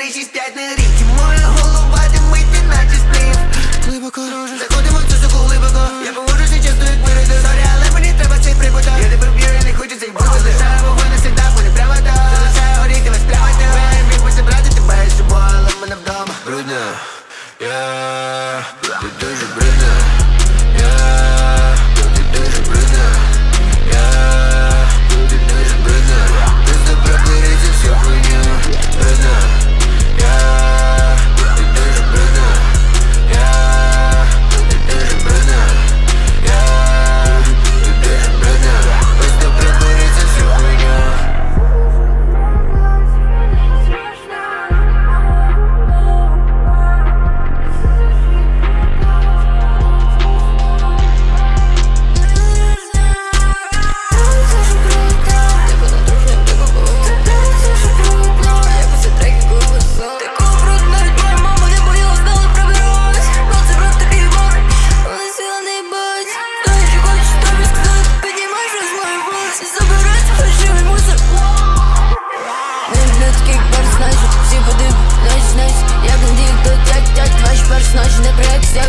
três de piada подив, ночь, ночь, як дік, то тять, тять, ваш перш, ночь не проекція